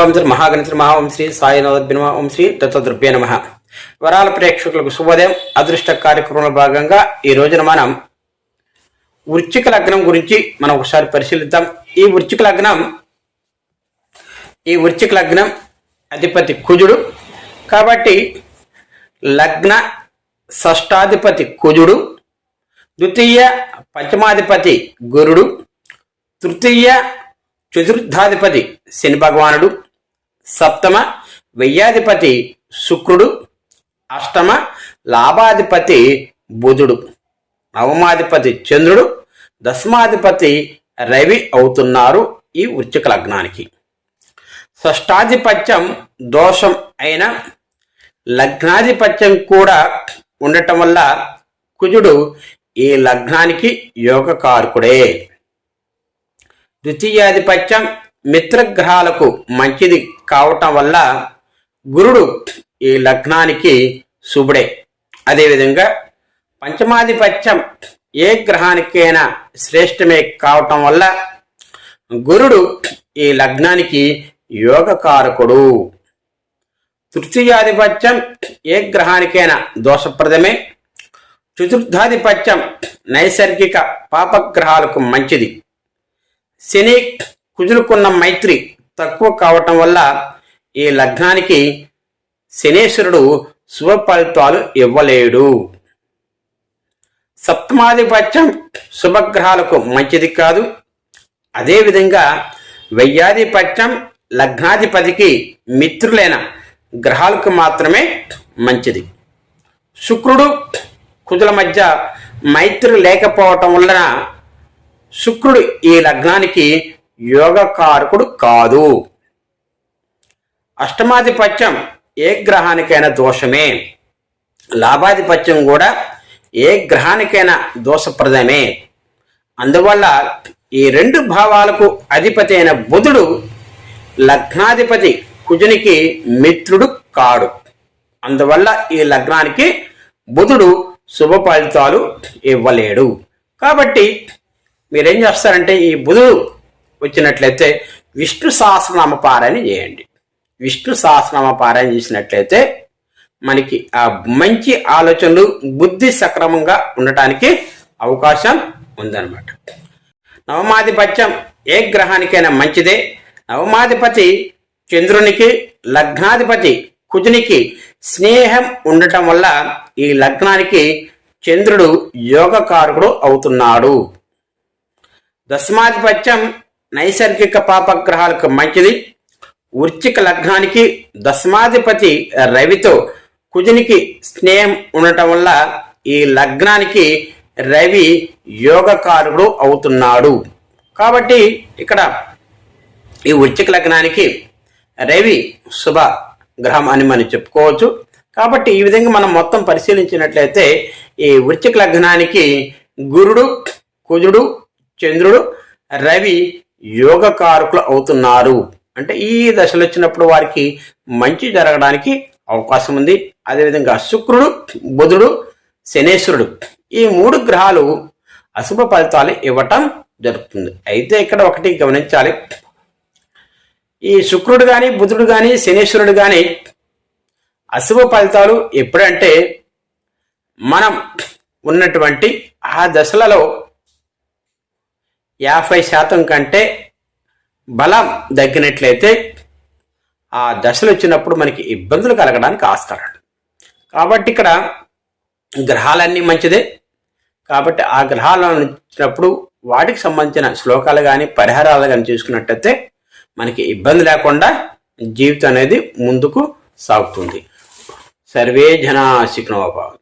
ఓం శ్రీ మహాగణిత మహా ఓం శ్రీ సాయినవద్భినమ ఓం శ్రీ నమ. వరాల ప్రేక్షకులకు శుభోదయం. అదృష్ట కార్యక్రమంలో భాగంగా ఈ రోజున మనం వృచ్చిక లగ్నం గురించి మనం ఒకసారి పరిశీలిద్దాం. ఈ వృచ్చిక లగ్నం ఈ వృచ్చిక లగ్నం అధిపతి కుజుడు. కాబట్టి లగ్న షష్టాధిపతి కుజుడు ద్వితీయ పంచమాధిపతి గురుడు తృతీయ చతుర్థాధిపతి శని భగవానుడు సప్తమ వెయ్యాధిపతి శుక్రుడు అష్టమ లాభాధిపతి బుధుడు నవమాధిపతి చంద్రుడు దశమాధిపతి రవి అవుతున్నారు ఈ వృచ్చిక లగ్నానికి. షష్టాధిపత్యం దోషం అయిన లగ్నాధిపత్యం కూడా ఉండటం వల్ల కుజుడు ఈ లగ్నానికి యోగకారకుడే. ద్వితీయాధిపత్యం మిత్రగ్రహాలకు మంచిది కావటం వల్ల గురుడు ఈ లగ్నానికి శుభుడే. అదేవిధంగా పంచమాధిపత్యం ఏ గ్రహానికైనా శ్రేష్టమే కావటం వల్ల గురుడు ఈ లగ్నానికి యోగకారకుడు. తృతీయాధిపత్యం ఏ గ్రహానికైనా దోషప్రదమే. చతుర్థాధిపత్యం నైసర్గిక పాపగ్రహాలకు మంచిది. శని కుజులుకున్న మైత్రి తక్కువ కావటం వల్ల ఈ లగ్నానికి శనేశ్వరుడు శుభ ఫలితాలు ఇవ్వలేడు. సప్తమాధిపత్యం శుభగ్రహాలకు మంచిది కాదు. అదేవిధంగా వెయ్యాధిపత్యం లగ్నాధిపతికి మిత్రులైన గ్రహాలకు మాత్రమే మంచిది. శుక్రుడు కుజుల మధ్య మైత్రి లేకపోవటం వలన శుక్రుడు ఈ లగ్నానికి యోగకారకుడు కాదు. అష్టమాధిపత్యం ఏ గ్రహానికైనా దోషమే. లాభాధిపత్యం కూడా ఏ గ్రహానికైనా దోషప్రదమే. అందువల్ల ఈ రెండు భావాలకు అధిపతి అయిన బుధుడు లగ్నాధిపతి కుజునికి మిత్రుడు కాడు. అందువల్ల ఈ లగ్నానికి బుధుడు శుభ ఫలితాలు ఇవ్వలేడు. కాబట్టి మీరేం చేస్తారంటే ఈ బుధుడు వచ్చినట్లయితే విష్ణు సహస్రనామ పారాయణ చేయండి. విష్ణు సహస్రనామ పారాయణ చేసినట్లయితే మనకి ఆ మంచి ఆలోచనలు బుద్ధి సక్రమంగా ఉండటానికి అవకాశం ఉందన్నమాట. నవమాధిపత్యం ఏ గ్రహానికైనా మంచిదే. నవమాధిపతి చంద్రునికి లగ్నాధిపతి కుజునికి స్నేహం ఉండటం వల్ల ఈ లగ్నానికి చంద్రుడు యోగకారకుడు అవుతున్నాడు. దశమాధిపత్యం నైసర్గిక పాపగ్రహాలకు మంచిది. వృచ్చిక లగ్నానికి దశమాధిపతి రవితో కుజునికి స్నేహం ఉండటం వల్ల ఈ లగ్నానికి రవి యోగకారుడు అవుతున్నాడు. కాబట్టి ఇక్కడ ఈ వృచ్చిక లగ్నానికి రవి శుభ గ్రహం అని మనం చెప్పుకోవచ్చు. కాబట్టి ఈ విధంగా మనం మొత్తం పరిశీలించినట్లయితే ఈ వృచ్చిక లగ్నానికి గురుడు కుజుడు చంద్రుడు రవి యోగకారకులు అవుతున్నారు. అంటే ఈ దశలు వచ్చినప్పుడు వారికి మంచి జరగడానికి అవకాశం ఉంది. అదేవిధంగా శుక్రుడు బుధుడు శనేశ్వరుడు ఈ మూడు గ్రహాలు అశుభ ఫలితాలు ఇవ్వటం జరుగుతుంది. అయితే ఇక్కడ ఒకటి గమనించాలి. ఈ శుక్రుడు కానీ బుధుడు కానీ శనేశ్వరుడు కానీ అశుభ ఫలితాలు ఎప్పుడంటే మనం ఉన్నటువంటి ఆ దశలలో యాభై శాతం కంటే బలం తగ్గినట్లయితే ఆ దశలు వచ్చినప్పుడు మనకి ఇబ్బందులు కలగడానికి ఆస్కారం కాబట్టి ఇక్కడ గ్రహాలన్నీ మంచిదే. కాబట్టి ఆ గ్రహాలను వచ్చినప్పుడు వాటికి సంబంధించిన శ్లోకాలు కానీ పరిహారాలు కానీ చూసుకున్నట్టయితే మనకి ఇబ్బంది లేకుండా జీవితం అనేది ముందుకు సాగుతుంది. సర్వే జనా శిఖనోభావం